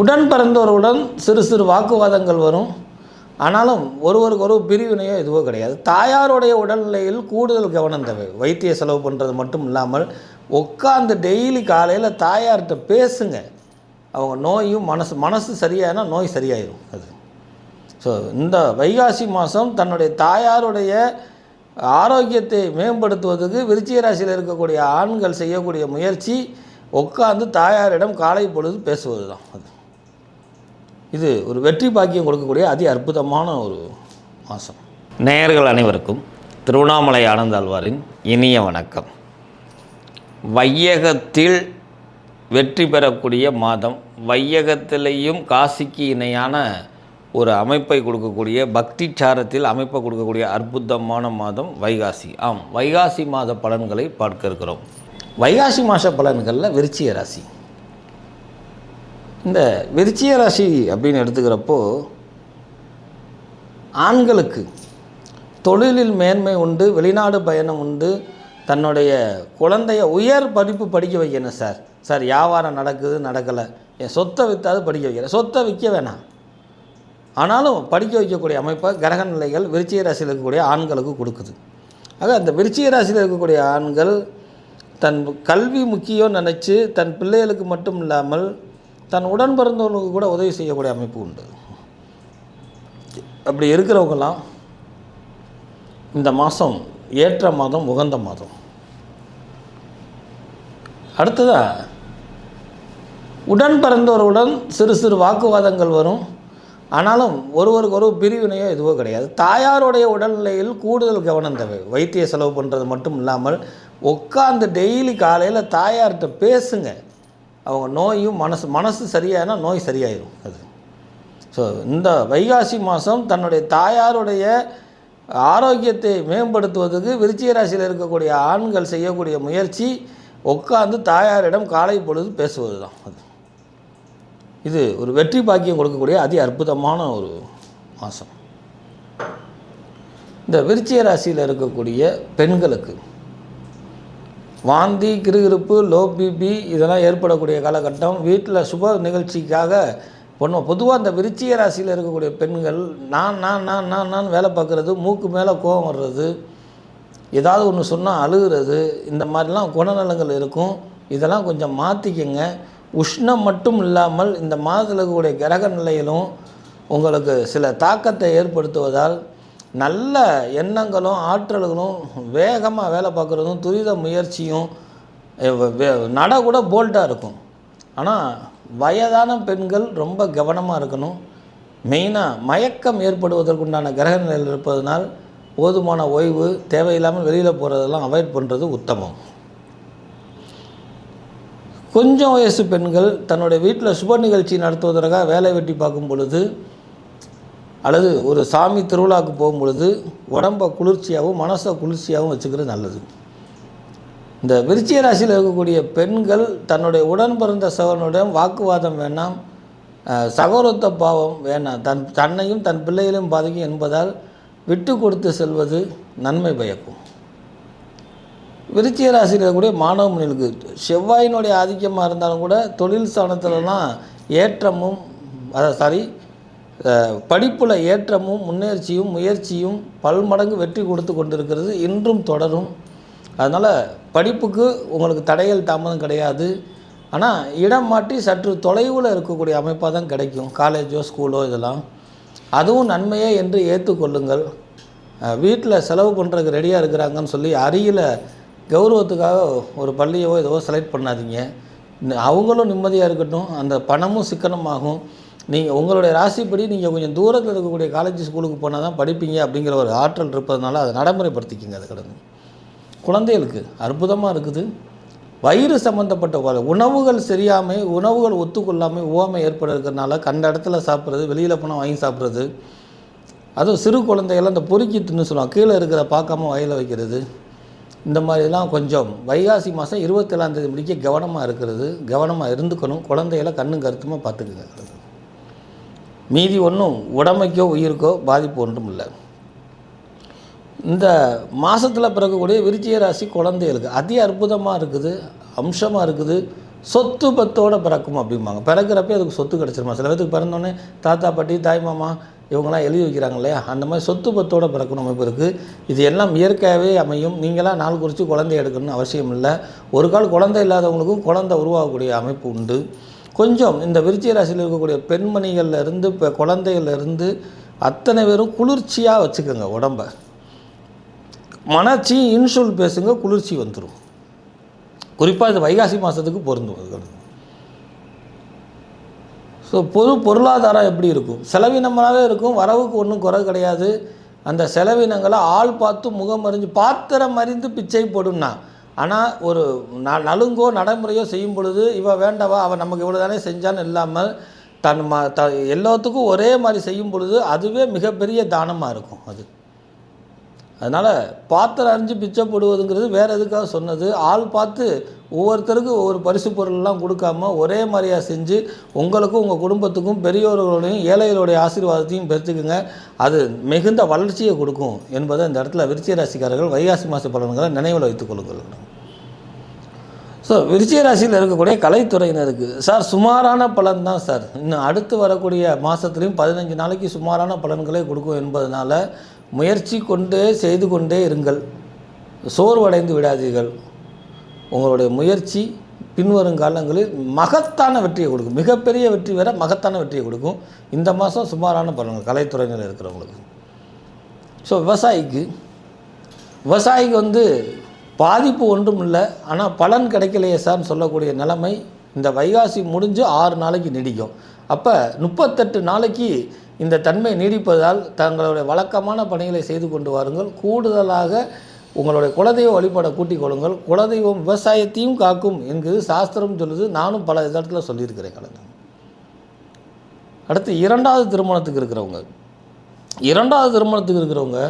உடன் பிறந்தவர்களுடன் சிறு சிறு வாக்குவாதங்கள் வரும். ஆனாலும் ஒருவருக்கு ஒரு பிரிவினையோ எதுவோ கிடையாது. தாயாருடைய உடல்நிலையில் கூடுதல் கவனம் தேவை. வைத்திய செலவு பண்ணுறது மட்டும் இல்லாமல் உட்காந்து டெய்லி காலையில் தாயார்கிட்ட பேசுங்க. அவங்க நோயும் மனசு மனசு சரியானா நோய் சரியாயிடும் அது. ஸோ இந்த வைகாசி மாதம் தன்னுடைய தாயாருடைய ஆரோக்கியத்தை மேம்படுத்துவதற்கு விருச்சிக ராசியில் இருக்கக்கூடிய ஆண்கள் செய்யக்கூடிய முயற்சி உட்காந்து தாயாரிடம் காலை பொழுது பேசுவது தான் அது. இது ஒரு வெற்றி பாக்கியம் கொடுக்கக்கூடிய அதி அற்புதமான ஒரு மாதம் நேயர்கள் அனைவருக்கும் திருவண்ணாமலை ஆனந்தாழ்வாரின் இனிய வணக்கம். வையகத்தில் வெற்றி பெறக்கூடிய மாதம் வையகத்திலேயும் காசிக்கு இணையான ஒரு அமைப்பை கொடுக்கக்கூடிய பக்தி சாரத்தில் அமைப்பை கொடுக்கக்கூடிய அற்புதமான மாதம் வைகாசி. ஆம் வைகாசி மாத பலன்களை பார்க்க இருக்கிறோம். வைகாசி மாத பலன்களில் விருச்சிய ராசி. இந்த விருச்சிய ராசி அப்படின்னு எடுத்துக்கிறப்போ ஆண்களுக்கு தொழிலில் மேன்மை உண்டு வெளிநாடு பயணம் உண்டு தன்னுடைய குழந்தைய உயர் படிப்பு படிக்க வைக்கணும் சார். சார் வியாபாரம் நடக்குது நடக்கலை. என் சொத்தை விற்றாது படிக்க வைக்கிறேன் சொத்தை விற்க வேணாம். ஆனாலும் படிக்க வைக்கக்கூடிய அமைப்பை கிரக நிலைகள் விருச்சிக ராசியில் இருக்கக்கூடிய ஆண்களுக்கு கொடுக்குது. ஆக அந்த விருச்சிக ராசியில் இருக்கக்கூடிய ஆண்கள் தன் கல்வி முக்கியம் நினச்சி தன் பிள்ளைகளுக்கு மட்டும் இல்லாமல் தன் உடன் பிறந்தவனுக்கு கூட உதவி செய்யக்கூடிய அமைப்பு உண்டு. அப்படி இருக்கிறவங்கெல்லாம் இந்த மாதம் ஏற்ற மாதம் உகந்த மாதம். அடுத்ததாக உடன் பிறந்தவருடன் சிறு சிறு வாக்குவாதங்கள் வரும். ஆனாலும் ஒருவருக்கு ஒரு பிரிவினையோ எதுவோ கிடையாது. தாயாருடைய உடல்நிலையில் கூடுதல் கவனம் தேவை. வைத்திய செலவு பண்ணுறது மட்டும் இல்லாமல் உட்காந்து டெய்லி காலையில் தாயார்கிட்ட பேசுங்க. அவங்க நோயும் மனசு மனசு சரியானா நோய் சரியாயிடும் அது. ஸோ இந்த வைகாசி மாதம் தன்னுடைய தாயாருடைய ஆரோக்கியத்தை மேம்படுத்துவதற்கு விருச்சிக ராசியில் இருக்கக்கூடிய ஆண்கள் செய்யக்கூடிய முயற்சி உட்காந்து தாயாரிடம் காலை பொழுது பேசுவது தான் அது. இது ஒரு வெற்றி பாக்கியம் கொடுக்கக்கூடிய அதி அற்புதமான ஒரு மாதம் இந்த விருச்சிக ராசியில் இருக்கக்கூடிய பெண்களுக்கு வாந்தி கிருகிருப்பு லோ பிபி இதெல்லாம் ஏற்படக்கூடிய காலகட்டம். வீட்டில் சுப நிகழ்ச்சிக்காக பொண்ணு பொதுவாக அந்த விருச்சிக ராசியில் இருக்கக்கூடிய பெண்கள் நான் நான் நான் நான் நான் வேலை பார்க்குறது மூக்கு மேலே கோபம் வர்றது ஏதாவது ஒன்று சொன்னால் அழுகிறது இந்த மாதிரிலாம் குணநலங்கள் இருக்கும். இதெல்லாம் கொஞ்சம் மாற்றிக்கங்க உஷ்ணம் மட்டும் இல்லாமல் இந்த மாதத்தில் இருக்கக்கூடிய கிரக நிலையிலும் உங்களுக்கு சில தாக்கத்தை ஏற்படுத்துவதால் நல்ல எண்ணங்களும் ஆற்றல்களும் வேகமாக வேலை பார்க்குறதும் துரித முயற்சியும் நட கூட போல்ட்டாக இருக்கும். ஆனால் வயதான பெண்கள் ரொம்ப கவனமாக இருக்கணும். மெயினாக மயக்கம் ஏற்படுவதற்குண்டான கிரக நிலையில் இருப்பதனால் போதுமான ஓய்வு தேவையில்லாமல் வெளியில் போகிறதெல்லாம் அவாய்ட் பண்ணுறது உத்தமம். கொஞ்சம் வயசு பெண்கள் தன்னுடைய வீட்டில் சுப நிகழ்ச்சி நடத்துவதற்காக வேலை வெட்டி பார்க்கும் பொழுது அல்லது ஒரு சாமி திருவிழாவுக்கு போகும்பொழுது உடம்பை குளிர்ச்சியாகவும் மனசை குளிர்ச்சியாகவும் வச்சுக்கிறது நல்லது. இந்த விருச்சிய ராசியில் இருக்கக்கூடிய பெண்கள் தன்னுடைய உடன் பிறந்த சகோதரனுடன் வாக்குவாதம் வேண்டாம் அஹ், சகோதரத்த பாவம் வேணாம் தன் தன்னையும் தன் பிள்ளைகளையும் பாதிக்கும் என்பதால் விட்டு கொடுத்து செல்வது நன்மை பயக்கும். விருச்சிய ராசியில் இருக்கக்கூடிய மாணவ மணிகளுக்கு செவ்வாயினுடைய ஆதிக்கமாக இருந்தாலும் கூட தொழில் ஸ்தானத்துலலாம் ஏற்றமும் அதாவது சாரி படிப்பில் ஏற்றமும் முன்னேற்சியும் முயற்சியும் பல்மடங்கு வெற்றி கொடுத்து கொண்டிருக்கிறது. இன்றும் தொடரும். அதனால் படிப்புக்கு உங்களுக்கு தடைகள் தாமதம் கிடையாது. ஆனால் இடம் மாற்றி சற்று தொலைவில் இருக்கக்கூடிய அமைப்பாக தான் கிடைக்கும். காலேஜோ ஸ்கூலோ இதெல்லாம். அதுவும் நன்மையே என்று ஏற்றுக்கொள்ளுங்கள் வீட்டில் செலவு பண்ணுறதுக்கு ரெடியாக இருக்கிறாங்கன்னு சொல்லி அருகில் கௌரவத்துக்காக ஒரு பள்ளியவோ ஏதோ செலக்ட் பண்ணாதீங்க. அவங்களும் நிம்மதியாக இருக்கட்டும். அந்த பணமும் சிக்கனமாகும். நீங்கள் உங்களுடைய ராசிப்படி நீங்கள் கொஞ்சம் தூரத்தில் இருக்கக்கூடிய காலேஜ் ஸ்கூலுக்கு போனால் தான் படிப்பீங்க அப்படிங்கிற ஒரு ஆற்றல் இருப்பதனால அதை நடைமுறைப்படுத்திக்கிங்க அது கடந்து. குழந்தைகளுக்கு அற்புதமாக இருக்குது. வயிறு சம்மந்தப்பட்ட உணவுகள் சரியாமை உணவுகள் ஒத்துக்கொள்ளாமல் ஓமை ஏற்பட இருக்கிறனால கண்ட இடத்துல சாப்பிட்றது வெளியில் போனால் வாங்கி சாப்பிட்றது. அதுவும் சிறு குழந்தைகள்லாம் இந்த பொறுக்கி தின்னு சொல்லுவாங்க. கீழே இருக்கிற பார்க்காம வயலில் வைக்கிறது. இந்த மாதிரிலாம் கொஞ்சம் வைகாசி மாதம் இருபத்தேழாந்தேதி முடிக்க கவனமாக இருக்கிறது. கவனமாக இருந்துக்கணும். குழந்தைகளை கண்ணும் கருத்துமாக பார்த்துக்குங்க. மீதி ஒன்றும் உடமைக்கோ உயிருக்கோ பாதிப்பு ஒன்றும் இல்லை. இந்த மாதத்தில் பிறக்கக்கூடிய விருச்சிக ராசி குழந்தைகளுக்கு அதி அற்புதமாக இருக்குது அம்சமாக இருக்குது சொத்து பத்தோட பிறக்கும் அப்படிம்பாங்க. பிறக்கிறப்பே அதுக்கு சொத்து கிடச்சிருமா? சில பேருக்கு பிறந்தோடனே தாத்தா பாட்டி தாய் மாமா இவங்கெல்லாம் எழுதி வைக்கிறாங்க இல்லையா? அந்த மாதிரி சொத்து பத்தோட பிறக்கணும் அமைப்பு இருக்குது இது எல்லாம் இயற்கையாகவே அமையும். நீங்களாம் நாள் குறித்து குழந்தை எடுக்கணும்னு அவசியம் இல்லை. ஒரு கால் குழந்தை இல்லாதவங்களுக்கும் குழந்தை உருவாகக்கூடிய அமைப்பு உண்டு. கொஞ்சம் இந்த விருச்சிக ராசியில் இருக்கக்கூடிய பெண்மணிகள்ல இருந்து இப்போ குழந்தைகள்ல இருந்து அத்தனை பேரும் குளிர்ச்சியாக வச்சுக்கோங்க உடம்ப. மனச்சி இன்சுல் பேசுங்க குளிர்ச்சி வந்துடும் குறிப்பாக இது வைகாசி மாதத்துக்கு பொருந்தும் அது ஸோ பொது பொருளாதாரம் எப்படி இருக்கும்? செலவினமாகவே இருக்கும் வரவுக்கு ஒன்றும் குறை கிடையாது. அந்த செலவினங்களை ஆள் பார்த்து முகம் அறிஞ்சு பாத்திரம் அறிந்து பிச்சை போடும்னா ஆனால் ஒரு ந நலுங்கோ நடைமுறையோ செய்யும் பொழுது இவள் வேண்டவா அவன் நமக்கு இவ்வளோ தானே செஞ்சான்னு இல்லாமல் தன் ம த எல்லாத்துக்கும் ஒரே மாதிரி செய்யும் பொழுது அதுவே மிகப்பெரிய தானமாக இருக்கும் அது. அதனால் பாத்திரம் அறிஞ்சு பிச்சை போடுவதுங்கிறது வேறு எதுக்காக சொன்னது? ஆள் பார்த்து ஒவ்வொருத்தருக்கும் ஒவ்வொரு பரிசு பொருள்லாம் கொடுக்காம ஒரே மாதிரியாக செஞ்சு உங்களுக்கும் உங்கள் குடும்பத்துக்கும் பெரியோர்களோடையும் ஏழைகளுடைய ஆசீர்வாதத்தையும் பெற்றுக்குங்க. அது மிகுந்த வளர்ச்சியை கொடுக்கும் என்பதை இந்த இடத்துல விருச்சிக ராசிக்காரர்கள் வைகாசி மாத பலன்களை நினைவில் வைத்துக் கொள்ளுங்கள். ஸோ விருச்சிக ராசியில் இருக்கக்கூடிய கலைத்துறையினருக்கு சார் சுமாரான பலன் தான் சார். இன்னும் அடுத்து வரக்கூடிய மாதத்துலேயும் பதினஞ்சு நாளைக்கு சுமாரான பலன்களை கொடுக்கும் என்பதனால முயற்சி கொண்டே செய்து கொண்டே இருங்கள். சோர்வடைந்து விடாதீர்கள். உங்களுடைய முயற்சி பின்வரும் காலங்களில் மகத்தான வெற்றியை கொடுக்கும். மிகப்பெரிய வெற்றி வேற மகத்தான வெற்றியை கொடுக்கும். இந்த மாதம் சுமாரான பலன்கள் கலைத்துறையினர் இருக்கிறவங்களுக்கு. ஸோ விவசாயிக்கு விவசாயிக்கு வந்து பாதிப்பு ஒன்றும் இல்லை. ஆனால் பலன் கிடைக்கலையே சார்னு சொல்லக்கூடிய நிலைமை இந்த வைகாசி முடிஞ்சு ஆறு நாளைக்கு நீடிக்கும். அப்போ முப்பத்தெட்டு நாளைக்கு இந்த தன்மை நீடிப்பதால் தங்களுடைய வழக்கமான பணிகளை செய்து கொண்டு வாருங்கள். கூடுதலாக உங்களுடைய குலதெய்வ வழிபாடை கூட்டிக் கொள்ளுங்கள். குலதெய்வம் விவசாயத்தையும் காக்கும் என்கிறது சாஸ்திரம் சொல்லுது. நானும் பல இடத்துல சொல்லியிருக்கிறேன் கலந்து. அடுத்து இரண்டாவது திருமணத்துக்கு இருக்கிறவங்க. இரண்டாவது திருமணத்துக்கு இருக்கிறவங்க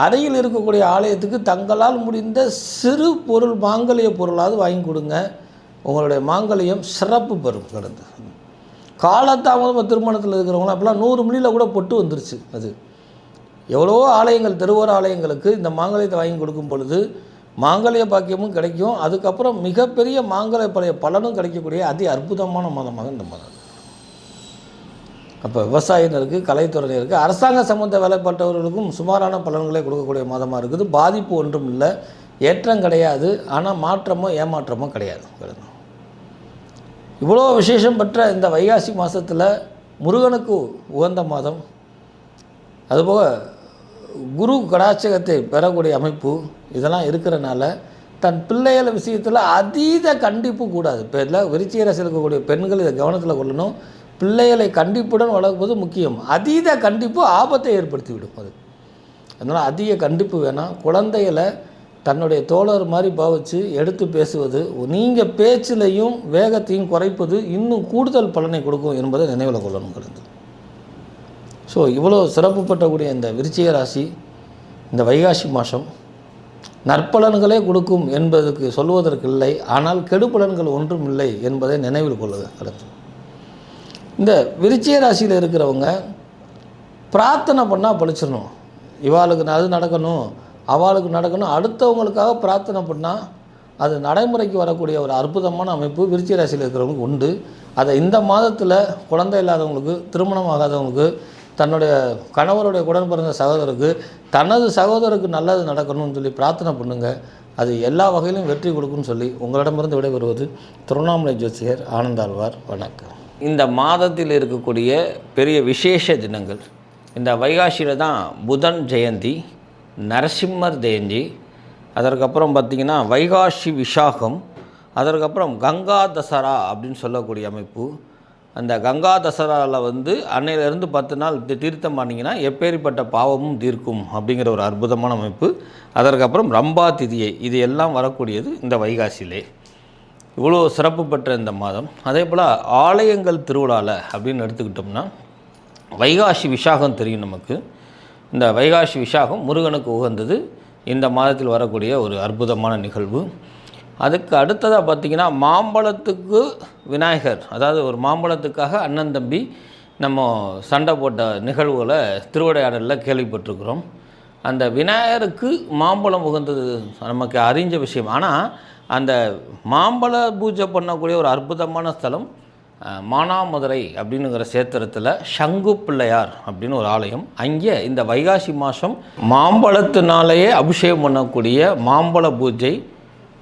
அருகில் இருக்கக்கூடிய ஆலயத்துக்கு தங்களால் முடிந்த சிறு பொருள் மாங்கல்ய பொருளாவது வாங்கி கொடுங்க. உங்களுடைய மாங்கல்யம் சிறப்பு பெறும். கடந்து காலத்தாமதமாக திருமணத்தில் இருக்கிறவங்களாம் அப்போலாம் நூறு மணியில் கூட பொட்டு வந்துருச்சு அது. எவ்வளோ ஆலயங்கள் திருவோர ஆலயங்களுக்கு இந்த மாங்கல்யத்தை வாங்கி கொடுக்கும் பொழுது மாங்கல்ய பாக்கியமும் கிடைக்கும். அதுக்கப்புறம் மிகப்பெரிய மாங்கல்ய பழைய பலனும் கிடைக்கக்கூடிய அதி அற்புதமான மதமாக இந்த மதம். அப்போ விவசாயினருக்கு கலைத்துறையினருக்கு அரசாங்க சம்மந்த வேலைப்பட்டவர்களுக்கும் சுமாரான பலன்களை கொடுக்கக்கூடிய மாதமாக இருக்குது. பாதிப்பு ஒன்றும் இல்லை. ஏற்றம் கிடையாது. ஆனால் மாற்றமோ ஏமாற்றமோ கிடையாது. இவ்வளோ விசேஷம் பெற்ற இந்த வைகாசி மாதத்தில் முருகனுக்கு உகந்த மாதம். அதுபோக குரு கடாச்சகத்தை பெறக்கூடிய அமைப்பு இதெல்லாம் இருக்கிறனால தன் பிள்ளைகள் விஷயத்தில் அதீத கண்டிப்பு கூடாது. இப்போ இதில் விருச்சிகரசு இருக்கக்கூடிய பெண்கள் இதை கவனத்தில் கொள்ளணும். பிள்ளைகளை கண்டிப்புடன் வளர்ப்பது முக்கியம். அதீத கண்டிப்பு ஆபத்தை ஏற்படுத்திவிடும் அது. அதனால் அதிக கண்டிப்பு வேணாம். குழந்தைகளை தன்னுடைய தோழர் மாதிரி பாவிச்சு எடுத்து பேசுவது நீங்கள் பேச்சிலையும் வேகத்தையும் குறைப்பது இன்னும் கூடுதல் பலனை கொடுக்கும் என்பதை நினைவில் கொள்ளணும் கலந்து ஸோ இவ்வளோ சிறப்புப்பட்டக்கூடிய இந்த விருச்சிக ராசி இந்த வைகாசி மாதம் நற்பலன்களே கொடுக்கும் என்பதற்கு சொல்வதற்கு இல்லை. ஆனால் கெடுபலன்கள் ஒன்றும் இல்லை என்பதை நினைவில் கொள்ளுங்கள் கலந்து இந்த விருச்சிய ராசியில் இருக்கிறவங்க பிரார்த்தனை பண்ணால் பழிச்சிடணும் இவாளுக்கு அது நடக்கணும் அவளுக்கு நடக்கணும் அடுத்தவங்களுக்காக பிரார்த்தனை பண்ணால் அது நடைமுறைக்கு வரக்கூடிய ஒரு அற்புதமான அமைப்பு விருச்சிய ராசியில் இருக்கிறவங்களுக்கு உண்டு. அதை இந்த மாதத்தில் குழந்தை இல்லாதவங்களுக்கு திருமணம் ஆகாதவங்களுக்கு தன்னுடைய கணவருடைய உடன் பிறந்த சகோதரருக்கு தனது சகோதரருக்கு நல்லது நடக்கணும்னு சொல்லி பிரார்த்தனை பண்ணுங்கள் அது எல்லா வகையிலும் வெற்றி கொடுக்கும்னு சொல்லி உங்களிடமிருந்து விடைபெறுவது திருவண்ணாமலை ஜோசியர் ஆனந்தாழ்வார். வணக்கம். இந்த மாதத்தில் இருக்கக்கூடிய பெரிய விசேஷ தினங்கள். இந்த வைகாசியில் தான் புதன் ஜெயந்தி நரசிம்மர் ஜெயந்தி அதற்கப்புறம் பார்த்திங்கன்னா வைகாசி விசாகம் அதற்கப்புறம் கங்கா தசரா அப்படின்னு சொல்லக்கூடிய அமைப்பு. அந்த கங்கா தசராவில் வந்து அன்னையிலேருந்து பத்து நாள் தி- தீர்த்தம் பண்ணிங்கன்னா எப்பேற்பட்ட பாவமும் தீர்க்கும் அப்படிங்கிற ஒரு அற்புதமான அமைப்பு. அதற்கப்புறம் ரம்பா திதியை இது எல்லாம் வரக்கூடியது இந்த வைகாசியிலே. இவ்வளோ சிறப்பு பெற்ற இந்த மாதம். அதே போல் ஆலயங்கள் திருவிழாவில் அப்படின்னு எடுத்துக்கிட்டோம்னா வைகாசி விசாகம் தெரியும் நமக்கு. இந்த வைகாசி விசாகம் முருகனுக்கு உகந்தது இந்த மாதத்தில் வரக்கூடிய ஒரு அற்புதமான நிகழ்வு. அதுக்கு அடுத்ததாக பார்த்திங்கன்னா மாம்பழத்துக்கு விநாயகர் அதாவது ஒரு மாம்பழத்துக்காக அண்ணன் தம்பி நம்ம சண்டை போட்ட நிகழ்வுகளை திருவிடையாடலில் கேள்விப்பட்டிருக்கிறோம். அந்த விநாயகருக்கு மாம்பழம் உகந்தது நமக்கு அறிஞ்ச விஷயம். ஆனால் அந்த மாம்பழ பூஜை பண்ணக்கூடிய ஒரு அற்புதமான ஸ்தலம் மானாமதுரை அப்படின்னுங்கிற சேத்திரத்தில் சங்கு பிள்ளையார் அப்படின்னு ஒரு ஆலயம். அங்கே இந்த வைகாசி மாதம் மாம்பழத்தினாலேயே அபிஷேகம் பண்ணக்கூடிய மாம்பழ பூஜை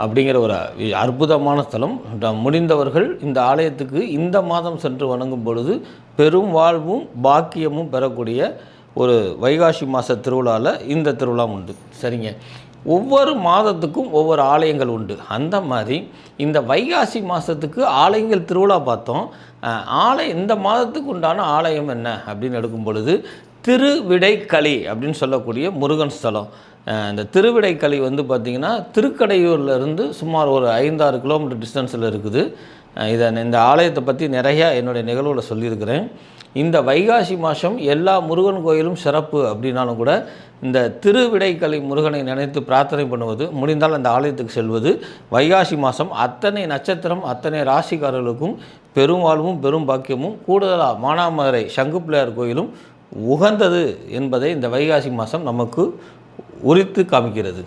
அப்படிங்கிற ஒரு அற்புதமான ஸ்தலம். முடிந்தவர்கள் இந்த ஆலயத்துக்கு இந்த மாதம் சென்று வணங்கும் பொழுது பெரும் வாழ்வும் பாக்கியமும் பெறக்கூடிய ஒரு வைகாசி மாத திருவிழாவில் இந்த திருவிழா உண்டு. சரிங்க. ஒவ்வொரு மாதத்துக்கும் ஒவ்வொரு ஆலயங்கள் உண்டு. அந்த மாதிரி இந்த வைகாசி மாதத்துக்கு ஆலயங்கள் திருவிழா பார்த்தோம். ஆலயம் இந்த மாதத்துக்கு உண்டான ஆலயம் என்ன அப்படின்னு எடுக்கும் பொழுது திருவிடைக்களி அப்படின்னு சொல்லக்கூடிய முருகன் ஸ்தலம். இந்த திருவிடைக்களி வந்து பார்த்திங்கன்னா திருக்கடையூர்லேருந்து சுமார் ஒரு ஐந்தாறு கிலோமீட்டர் டிஸ்டன்ஸில் இருக்குது. இதை இந்த ஆலயத்தை பற்றி நிறையா என்னுடைய நிகழ்வில் சொல்லியிருக்கிறேன். இந்த வைகாசி மாதம் எல்லா முருகன் கோயிலும் சிறப்பு அப்படின்னாலும் கூட இந்த திருவிடைக்கலை முருகனை நினைத்து பிரார்த்தனை பண்ணுவது முடிந்தால் அந்த ஆலயத்துக்கு செல்வது வைகாசி மாதம் அத்தனை நட்சத்திரம் அத்தனை ராசிக்காரர்களுக்கும் பெரும்பாழ்வும் பெரும் பாக்கியமும் கூடுதலாக மானாமதுரை சங்கு பிள்ளையார் கோயிலும் உகந்தது என்பதை இந்த வைகாசி மாதம் நமக்கு உரித்து காமிக்கிறது.